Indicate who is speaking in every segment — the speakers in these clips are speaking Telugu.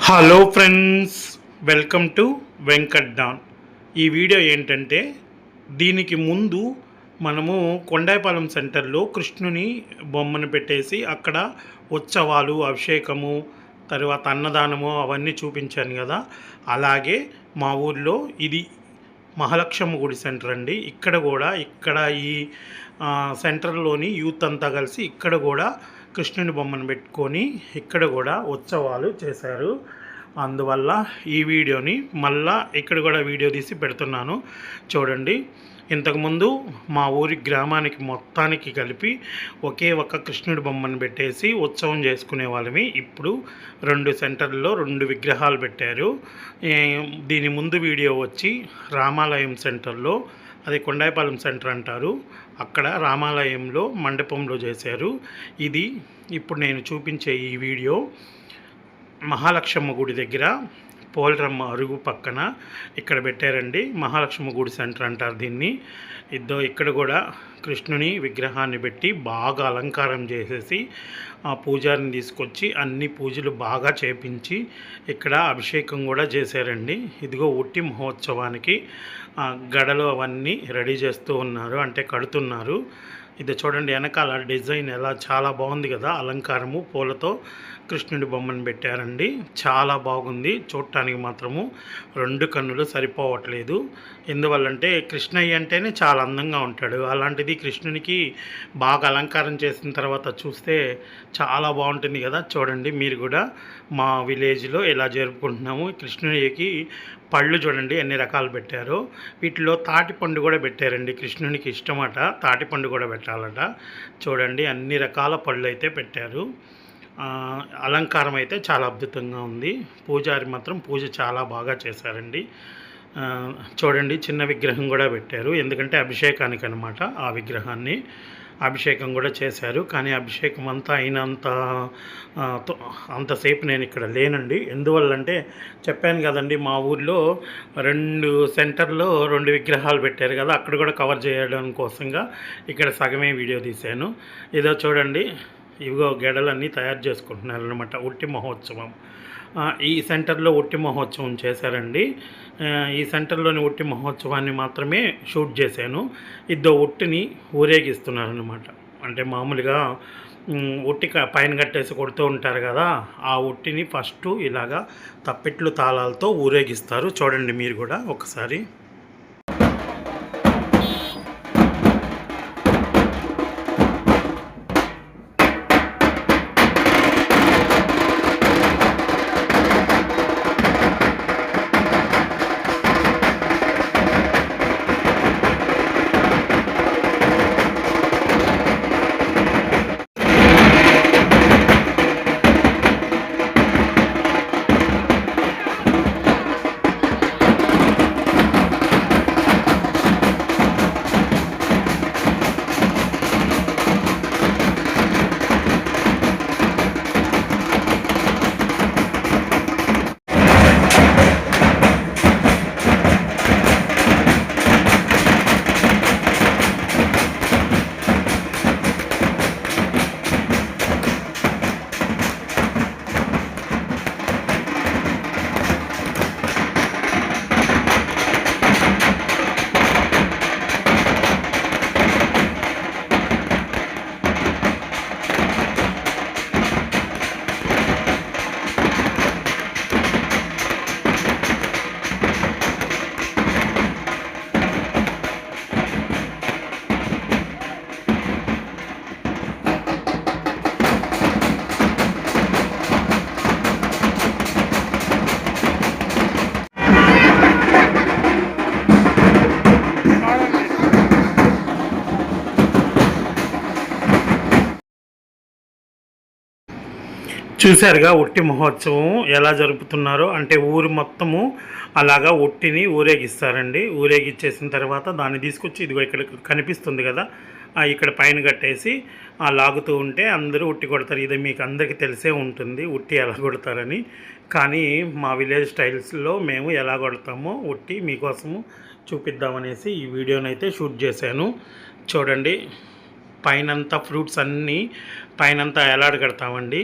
Speaker 1: Hello friends welcome to Venkat Don ఈ వీడియో ఏంటంటే దీనికి ముందు మనము కొండాయిపాలెం సెంటర్లో కృష్ణుని బొమ్మను పెట్టేసి అక్కడ ఉత్సవాలు అభిషేకము తర్వాత అన్నదానము అవన్నీ చూపించాను కదా. అలాగే మా ఊర్లో ఇది మహాలక్ష్మ గుడి సెంటర్ అండి. ఇక్కడ కూడా ఇక్కడ ఈ సెంటర్లోని యూత్ అంతా కలిసి ఇక్కడ కూడా కృష్ణుని బొమ్మను పెట్టుకొని ఇక్కడ కూడా ఉత్సవాలు చేశారు. అందువల్ల ఈ వీడియోని మళ్ళా ఇక్కడ కూడా వీడియో తీసి పెడుతున్నాను. చూడండి ఇంతకుముందు మా ఊరి గ్రామానికి మొత్తానికి కలిపి ఒకే ఒక కృష్ణుడి బొమ్మను పెట్టేసి ఉత్సవం చేసుకునే వాళ్ళమి. ఇప్పుడు రెండు సెంటర్లో రెండు విగ్రహాలు పెట్టారు. దీని ముందు వీడియో వచ్చి రామాలయం సెంటర్లో అది కొండాయిపాలెం సెంటర్ అంటారు. అక్కడ రామాలయంలో మండపంలో చేశారు. ఇది ఇప్పుడు నేను చూపించే ఈ వీడియో మహాలక్ష్మ గుడి దగ్గర పోలరమ్మ అరుగు పక్కన ఇక్కడ పెట్టారండి. మహాలక్ష్మ గుడి సెంటర్ అంటారు దీన్ని. ఇద్దో ఇక్కడ కూడా కృష్ణుని విగ్రహాన్ని పెట్టి బాగా అలంకారం చేసేసి ఆ పూజారిని తీసుకొచ్చి అన్ని పూజలు బాగా చేపించి ఇక్కడ అభిషేకం కూడా చేశారండి. ఇదిగో ఉట్టి మహోత్సవానికి గడలు అవన్నీ రెడీ చేస్తూ ఉన్నారు అంటే కడుతున్నారు. ఇది చూడండి వెనకాల డిజైన్ ఎలా చాలా బాగుంది కదా అలంకారము పూలతో కృష్ణుడి బొమ్మను పెట్టారండి. చాలా బాగుంది చూడటానికి మాత్రము రెండు కన్నులు సరిపోవట్లేదు. ఎందువల్లంటే కృష్ణయ్య అంటేనే చాలా అందంగా ఉంటాడు. అలాంటిది కృష్ణునికి బాగా అలంకారం చేసిన తర్వాత చూస్తే చాలా బాగుంటుంది కదా. చూడండి మీరు కూడా మా విలేజ్లో ఎలా జరుపుకుంటున్నాము కృష్ణయ్యకి పళ్ళు చూడండి ఎన్ని రకాలు పెట్టారు. వీటిలో తాటిపండు కూడా పెట్టారండి. కృష్ణునికి ఇష్టమట తాటిపండు కూడా పెట్టాలట. చూడండి అన్ని రకాల పళ్ళు అయితే పెట్టారు. అలంకారం అయితే చాలా అద్భుతంగా ఉంది. పూజారి మాత్రం పూజ చాలా బాగా చేశారండి. చూడండి చిన్న విగ్రహం కూడా పెట్టారు. ఎందుకంటే అభిషేకానికి అనమాట ఆ విగ్రహాన్ని. అభిషేకం కూడా చేశారు. కానీ అభిషేకం అంతా అయినంత తో- అంతసేపు నేను ఇక్కడ లేనండి. ఎందువల్లంటే చెప్పాను కదండి మా ఊర్లో రెండు సెంటర్లో రెండు విగ్రహాలు పెట్టారు కదా అక్కడ కూడా కవర్ చేయడం కోసంగా ఇక్కడ సగమే వీడియో తీశాను. ఏదో చూడండి ఇవిగో గెడలన్నీ తయారు చేసుకుంటున్నారు అనమాట ఉట్టి మహోత్సవం. ఈ సెంటర్లో ఉట్టి మహోత్సవం చేశారండి. ఈ సెంటర్లోని ఉట్టి మహోత్సవాన్ని మాత్రమే షూట్ చేశాను. ఇద్దో ఉట్టిని ఊరేగిస్తున్నారనమాట అంటే మామూలుగా ఉమ్, ఉట్టి పైన కట్టేసి కొడుతూ ఉంటారు కదా ఆ ఉట్టిని ఫస్ట్ ఇలాగా తప్పెట్లు తాళాలతో ఊరేగిస్తారు. చూడండి మీరు కూడా ఒకసారి. చూశారుగా ఒట్టి మహోత్సవం ఎలా జరుపుతున్నారో. అంటే ఊరు మొత్తము అలాగా ఒట్టిని ఊరేగిస్తారండి. ఊరేగిచ్చేసిన తర్వాత దాన్ని తీసుకొచ్చి ఇదిగో ఇక్కడ కనిపిస్తుంది కదా. ఇక్కడ పైన కట్టేసి ఆ లాగుతూ ఉంటే అందరూ ఉట్టి కొడతారు. ఇది మీకు అందరికీ తెలిసే ఉంటుంది ఉట్టి ఎలా కొడతారని. కానీ మా విలేజ్ స్టైల్స్లో మేము ఎలా కొడతామో ఉట్టి మీకోసము చూపిద్దామనేసి ఈ వీడియోనైతే షూట్ చేశాను. చూడండి పైనంతా ఫ్రూట్స్ అన్నీ పైనంతా ఎలాడగడతామండి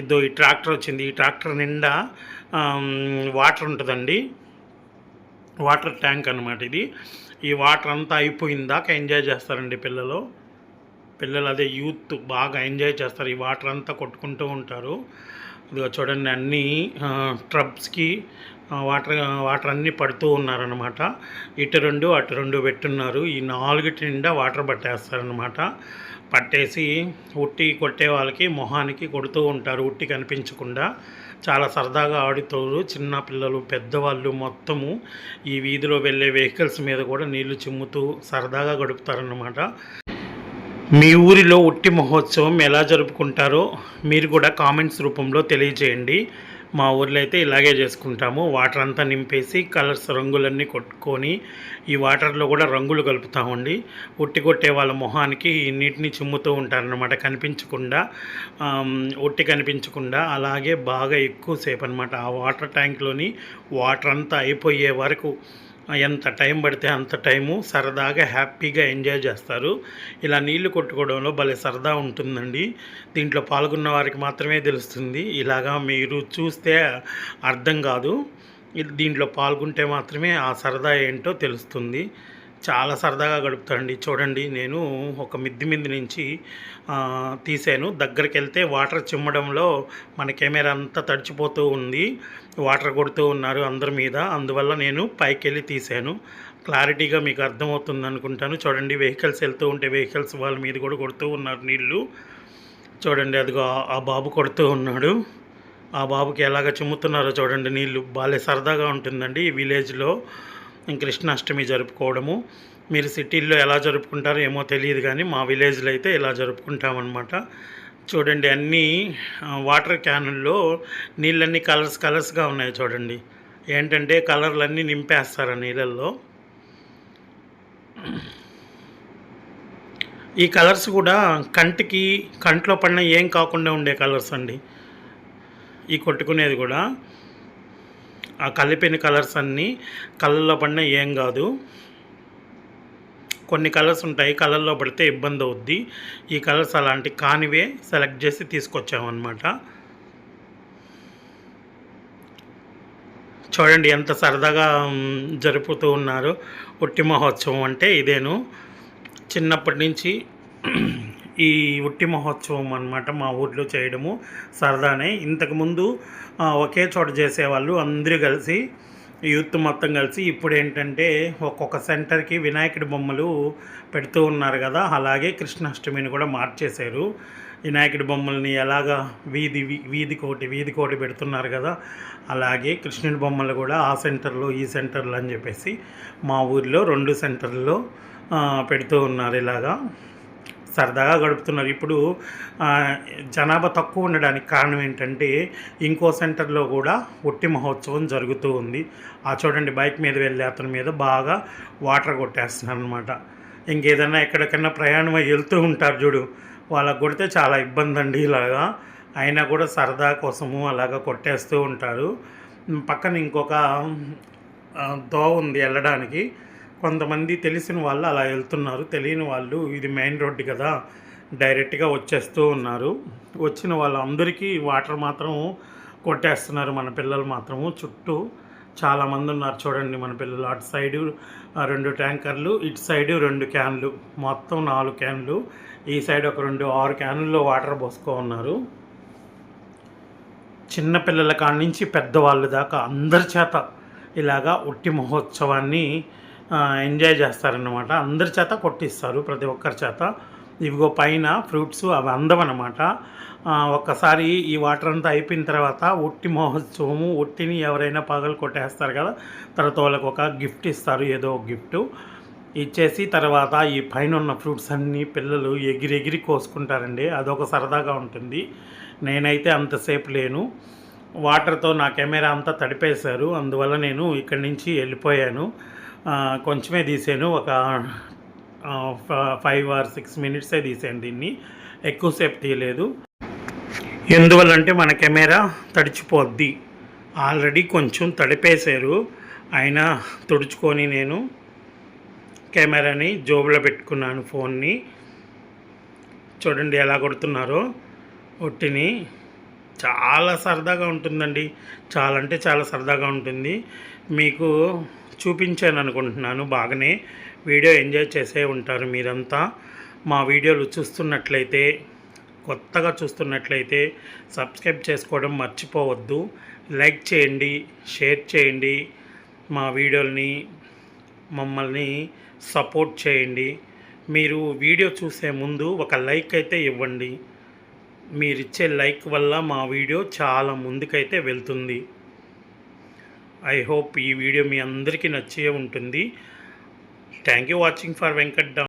Speaker 1: ఇద్దో ఇదో ఈ ట్రాక్టర్ వచ్చింది. ఈ ట్రాక్టర్ నిండా వాటర్ ఉంటుందండి. వాటర్ ట్యాంక్ అనమాట ఇది. ఈ వాటర్ అంతా అయిపోయిందాక ఎంజాయ్ చేస్తారండి పిల్లలు. పిల్లలు అదే యూత్ బాగా ఎంజాయ్ చేస్తారు. ఈ వాటర్ అంతా కొట్టుకుంటూ ఉంటారు. ఇదిగో చూడండి అన్నీ ట్రబ్స్కి వాటర్ వాటర్ అన్నీ పడుతూ ఉన్నారనమాట ఇటు రెండు అటు రెండు పెట్టున్నారు. ఈ నాలుగిటి నిండా వాటర్ పట్టేస్తారనమాట పట్టేసి ఉట్టి కొట్టే వాళ్ళకి మొహానికి కొడుతూ ఉంటారు ఉట్టి కనిపించకుండా. చాలా సరదాగా ఆడుతారు. చిన్న పిల్లలు పెద్దవాళ్ళు మొత్తము ఈ వీధిలో వెళ్ళే వెహికల్స్ మీద కూడా నీళ్ళు చిమ్ముతూ సరదాగా గడుపుతారన్నమాట. మీ ఊరిలో ఉట్టి మహోత్సవం ఎలా జరుపుకుంటారో మీరు కూడా కామెంట్స్ రూపంలో తెలియజేయండి. మా ఊర్లో అయితే ఇలాగే చేసుకుంటాము. వాటర్ అంతా నింపేసి కలర్స్ రంగులన్నీ కొట్టుకొని ఈ వాటర్లో కూడా రంగులు కలుపుతామండి ఉట్టి కొట్టే వాళ్ళ మొహానికి ఈ నీటిని చిమ్ముతూ ఉంటారనమాట కనిపించకుండా ఒట్టి ఉట్టి కనిపించకుండా అలాగే బాగా ఎక్కువసేపు అనమాట ఆ వాటర్ ట్యాంక్లోని వాటర్ అంతా అయిపోయే వరకు ఎంత టైం పడితే అంత టైము సరదాగా హ్యాపీగా ఎంజాయ్ చేస్తారు. ఇలా నీళ్ళు కొట్టుకోవడంలో భలే సరదా ఉంటుందండి. దీంట్లో పాల్గొన్న వారికి మాత్రమే తెలుస్తుంది. ఇలాగా మీరు చూస్తే అర్థం కాదు. దీంట్లో పాల్గొంటే మాత్రమే ఆ సరదా ఏంటో తెలుస్తుంది. చాలా సరదాగా గడుపుతారండి చూడండి నేను ఒక మిద్ది మిద్ది నుంచి తీసాను దగ్గరికి వెళ్తే వాటర్ చిమ్మడంలో మన కెమెరా అంతా తడిచిపోతూ ఉంది. వాటర్ కొడుతూ ఉన్నారు అందరి మీద. అందువల్ల నేను పైకి వెళ్ళి తీసాను క్లారిటీగా మీకు అర్థమవుతుంది అనుకుంటాను చూడండి వెహికల్స్ వెళ్తూ ఉంటే వెహికల్స్ వాళ్ళ మీద కూడా కొడుతూ ఉన్నారు నీళ్ళు చూడండి అదిగో ఆ- ఆ బాబు కొడుతూ ఉన్నాడు. ఆ బాబుకి ఎలాగ చిమ్ముతున్నారో చూడండి నీళ్ళు బాలే సరదాగా ఉంటుందండి ఈ విలేజ్లో. కృష్ణాష్టమి జరుపుకోవడము. మీరు సిటీల్లో ఎలా జరుపుకుంటారో ఏమో తెలియదు కానీ మా విలేజ్లో అయితే ఇలా జరుపుకుంటామన్నమాట. చూడండి అన్నీ వాటర్ క్యానుల్లో నీళ్ళన్నీ కలర్స్ కలర్స్గా ఉన్నాయి చూడండి. ఏంటంటే కలర్లన్నీ నింపేస్తారు ఆ నీళ్ళల్లో. ఈ కలర్స్ కూడా కంటికి కంట్లో పడిన ఏం కాకుండా ఉండే కలర్స్ అండి. ఈ కొట్టుకునేది కూడా. ఆ కలిపిన కలర్స్ అన్నీ కళ్ళల్లో పడిన ఏం కాదు. కొన్ని కలర్స్ ఉంటాయి కలర్లో పడితే ఇబ్బంది అవుద్ది. ఈ కలర్స్ అలాంటి కానివే సెలెక్ట్ చేసి తీసుకొచ్చామన్నమాట. చూడండి ఎంత సరదాగా జరుపుతూ ఉన్నారు. ఉట్టి మహోత్సవం అంటే ఇదేను. చిన్నప్పటి నుంచి ఈ ఉట్టి మహోత్సవం అన్నమాట మా ఊర్లో చేయడము సరదానే. ఇంతకుముందు ఒకే చోట చేసేవాళ్ళు అందరూ కలిసి యూత్ మొత్తం కలిసి ఇప్పుడు ఏంటంటే ఒక్కొక్క సెంటర్కి వినాయకుడి బొమ్మలు పెడుతూ ఉన్నారు కదా అలాగే కృష్ణాష్టమిని కూడా మార్చేశారు. వినాయకుడి బొమ్మల్ని ఎలాగా వీధి వీ- వీధి కోటి వీధి కోటి పెడుతున్నారు కదా అలాగే కృష్ణుడి బొమ్మలు కూడా ఆ సెంటర్లో ఈ సెంటర్లో అని చెప్పేసి మా ఊర్లో రెండు సెంటర్లో పెడుతూ ఉన్నారు ఇలాగా. సరదాగా గడుపుతున్నారు. ఇప్పుడు జనాభా తక్కువ ఉండడానికి కారణం ఏంటంటే ఇంకో సెంటర్లో కూడా ఒట్టి మహోత్సవం జరుగుతూ ఉంది. ఆ చూడండి బైక్ మీద వెళ్ళే అతని మీద బాగా వాటర్ కొట్టేస్తున్నారు అనమాట ఇంకేదైనా ఎక్కడికైనా ప్రయాణం వెళ్తూ ఉంటారు చూడు. వాళ్ళకు కొడితే చాలా ఇబ్బంది అండి ఇలాగా. అయినా కూడా సరదా కోసము అలాగా కొట్టేస్తూ ఉంటారు. పక్కన ఇంకొక దోవ ఉంది వెళ్ళడానికి. కొంతమంది తెలిసిన వాళ్ళు అలా వెళ్తున్నారు. తెలియని వాళ్ళు ఇది మెయిన్ రోడ్డు కదా డైరెక్ట్గా వచ్చేస్తూ ఉన్నారు. వచ్చిన వాళ్ళందరికీ వాటర్ మాత్రం కొట్టేస్తున్నారు మన పిల్లలు మాత్రము చుట్టూ చాలామంది ఉన్నారు చూడండి మన పిల్లలు. అటు సైడు రెండు ట్యాంకర్లు ఇటు సైడు రెండు క్యాన్లు. మొత్తం నాలుగు క్యాన్లు. ఈ సైడ్ ఒక రెండు ఆరు క్యాన్లలో వాటర్ పోసుకో ఉన్నారు. చిన్నపిల్లల కాడి నుంచి పెద్దవాళ్ళు దాకా అందరి చేత ఇలాగా ఉట్టి మహోత్సవాన్ని ఎంజాయ్ చేస్తారనమాట అందరి చేత కొట్టిస్తారు ప్రతి ఒక్కరి చేత. ఇవిగో పైన ఫ్రూట్స్ అవి అందవన్నమాట. ఒక్కసారి ఈ వాటర్ అంతా అయిపోయిన తర్వాత ఉట్టి మహోత్సవము ఉట్టిని ఎవరైనా పగలు కొట్టేస్తారు కదా తర్వాత వాళ్ళకి ఒక గిఫ్ట్ ఇస్తారు ఏదో ఒక గిఫ్ట్. ఇచ్చేసి తర్వాత ఈ పైన ఉన్న ఫ్రూట్స్ అన్నీ పిల్లలు ఎగిరెగిరి కోసుకుంటారండి. అదొక సరదాగా ఉంటుంది. నేనైతే అంతసేపు లేను. వాటర్తో నా కెమెరా అంతా తడిపేశారు. అందువల్ల నేను ఇక్కడి నుంచి వెళ్ళిపోయాను. కొంచెమే తీసాను. ఒక ఫైవ్ ఆర్ సిక్స్ మినిట్సే తీసాను దీన్ని. ఎక్కువసేపు తీయలేదు. ఎందువల్లంటే మన కెమెరా తడిచిపోద్ది. ఆల్రెడీ కొంచెం తడిపేశారు. అయినా తుడుచుకొని నేను కెమెరాని జోబులో పెట్టుకున్నాను ఫోన్ని. చూడండి ఎలా కొడుతున్నారో. ఒట్టిని చాలా సరదాగా ఉంటుందండి. చాలా అంటే చాలా సరదాగా ఉంటుంది. మీకు చూపించాను అనుకుంటున్నాను బాగానే. వీడియో ఎంజాయ్ చేసే ఉంటారు మీరంతా. మా వీడియోలు చూస్తున్నట్లయితే కొత్తగా చూస్తున్నట్లయితే సబ్స్క్రైబ్ చేసుకోవడం మర్చిపోవద్దు. లైక్ చేయండి షేర్ చేయండి మా వీడియోల్ని మమ్మల్ని సపోర్ట్ చేయండి. మీరు వీడియో చూసే ముందు ఒక లైక్ అయితే ఇవ్వండి. మీరిచ్చే లైక్ వల్ల మా వీడియో చాలా ముందుకైతే వెళ్తుంది. ఐ హోప్ ఈ వీడియో మీ అందరికీ నచ్చే ఉంటుంది. Thank you watching for Venkat